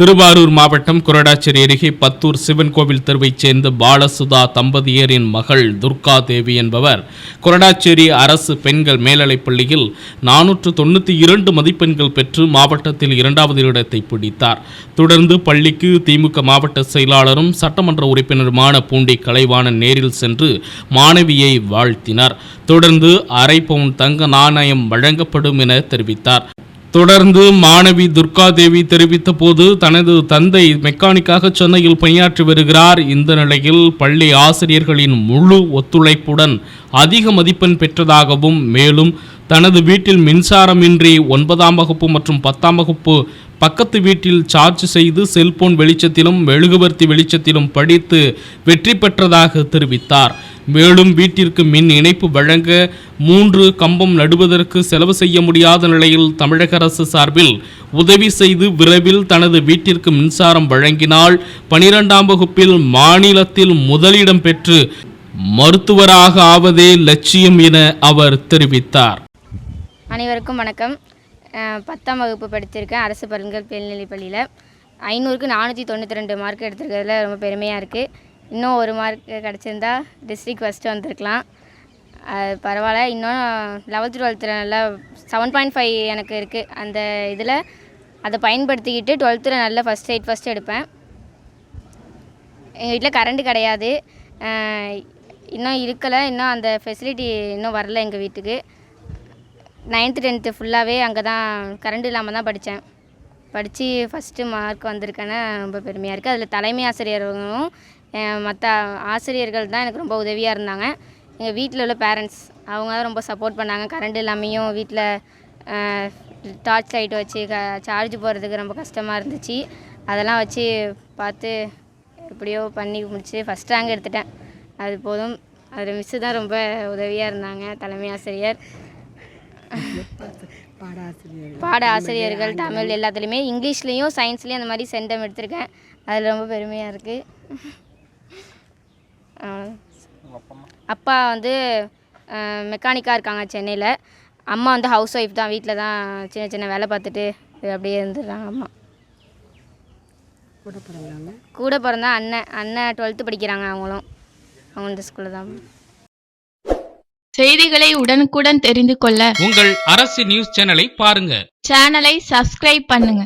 திருவாரூர் மாவட்டம் குரடாச்சேரி அருகே பத்தூர் சிவன் கோவில் தெருவைச் சேர்ந்த பாலசுதா தம்பதியரின் மகள் துர்கா தேவி என்பவர் குரடாச்சேரி அரசு பெண்கள் மேல்நிலைப் பள்ளியில் நானூற்று தொண்ணூற்றி இரண்டு மதிப்பெண்கள் பெற்று மாவட்டத்தில் இரண்டாவது இடத்தை பிடித்தார். தொடர்ந்து பள்ளிக்கு திமுக மாவட்ட செயலாளரும் சட்டமன்ற உறுப்பினருமான பூண்டி கலைவாணன் நேரில் சென்று மாணவியை வாழ்த்தினார். தொடர்ந்து அரை பவுன் தங்க நாணயம் வழங்கப்படும் என தெரிவித்தார். தொடர்ந்து மாணவி துர்காதேவி தெரிவித்த போது தனது தந்தை மெக்கானிக்காக சென்னையில் பணியாற்றி வருகிறார். இந்த நிலையில் பள்ளி ஆசிரியர்களின் முழு ஒத்துழைப்புடன் அதிக மதிப்பெண் பெற்றதாகவும் மேலும் தனது வீட்டில் மின்சாரமின்றி ஒன்பதாம் வகுப்பு மற்றும் பத்தாம் வகுப்பு பக்கத்து வீட்டில் சார்ஜ் செய்து செல்போன் வெளிச்சத்திலும் மெழுகுவர்த்தி வெளிச்சத்திலும் படித்து வெற்றி பெற்றதாக தெரிவித்தார். மேலும் வீட்டிற்கு மின் இணைப்பு வழங்க மூன்று கம்பம் நடுவதற்கு செலவு செய்ய முடியாத நிலையில் தமிழக அரசு சார்பில் உதவி செய்து விரைவில் தனது வீட்டிற்கு மின்சாரம் வழங்கினால் பனிரெண்டாம் வகுப்பில் மாநிலத்தில் முதலிடம் பெற்று மருத்துவராக ஆவதே லட்சியம் என அவர் தெரிவித்தார். அனைவருக்கும் வணக்கம். பத்தாம் வகுப்பு படிச்சிருக்கேன் அரசு பல்கல் மேல்நிலைப் பள்ளியில். ஐநூறுக்கு நானூற்றி தொண்ணூற்றி ரெண்டு மார்க் எடுத்திருக்கிறதுல ரொம்ப பெருமையாக இருக்குது இன்னும் ஒரு மார்க் கிடச்சிருந்தா டிஸ்ட்ரிக்ட் ஃபஸ்ட்டு வந்திருக்கலாம். அது பரவாயில்ல. இன்னும் லெவல்த்து டுவெல்த்தில் நல்லா செவன் பாயிண்ட் ஃபைவ் எனக்கு இருக்குது அந்த இதில் அதை பயன்படுத்திக்கிட்டு டுவெல்த்தில் நல்ல ஃபஸ்ட் எயிட் ஃபஸ்ட் எடுப்பேன். எங்கள் வீட்டில் கரண்ட்டு கிடையாது. இன்னும் இருக்கலை. இன்னும் அந்த ஃபெசிலிட்டி இன்னும் வரல எங்கள் வீட்டுக்கு. நைன்த்து டென்த்து ஃபுல்லாகவே அங்கே தான் கரண்ட் இல்லாமல் தான் படித்தேன் படித்து ஃபஸ்ட்டு மார்க் வந்திருக்கேன்னு ரொம்ப பெருமையாக இருக்குது அதில் தலைமை ஆசிரியர்களும் மற்ற ஆசிரியர்கள் தான் எனக்கு ரொம்ப உதவியாக இருந்தாங்க. எங்கள் வீட்டில் உள்ள பேரண்ட்ஸ் அவங்க தான் ரொம்ப சப்போர்ட் பண்ணாங்க. கரண்ட் இல்லாமையும் வீட்டில் டார்ச் லைட் வச்சு க சார்ஜ் போடுறதுக்கு ரொம்ப கஷ்டமாக இருந்துச்சு. அதெல்லாம் வச்சு பார்த்து எப்படியோ பண்ணி முடிச்சு ஃபஸ்ட் ரேங்க் எடுத்துட்டேன். அது போதும். அதில் மிஸ்ஸு தான் ரொம்ப உதவியாக இருந்தாங்க தலைமை ஆசிரியர். பாட ஆசிரியர்கள் தமிழ் எல்லாத்துலேயுமே இங்கிலீஷ்லேயும் சயின்ஸ்லேயும் அந்த மாதிரி சென்டம் எடுத்திருக்கேன். அதில் ரொம்ப பெருமையாக இருக்குது அப்பா வந்து மெக்கானிக்காக இருக்காங்க சென்னையில். அம்மா வந்து ஹவுஸ் ஒய்ஃப் தான் வீட்டில் தான் சின்ன சின்ன வேலை பார்த்துட்டு அப்படியே இருந்துடுறாங்க அம்மா. கூட பிறந்தா அண்ணன் அண்ணன் டுவெல்த்து படிக்கிறாங்க அவங்களும். அவங்க இந்த ஸ்கூலில் தான் செய்திகளை உடனுக்குடன் தெரிந்து கொள்ள உங்கள் அரசு நியூஸ் சேனலை பாருங்க. சேனலை சப்ஸ்கிரைப் பண்ணுங்க.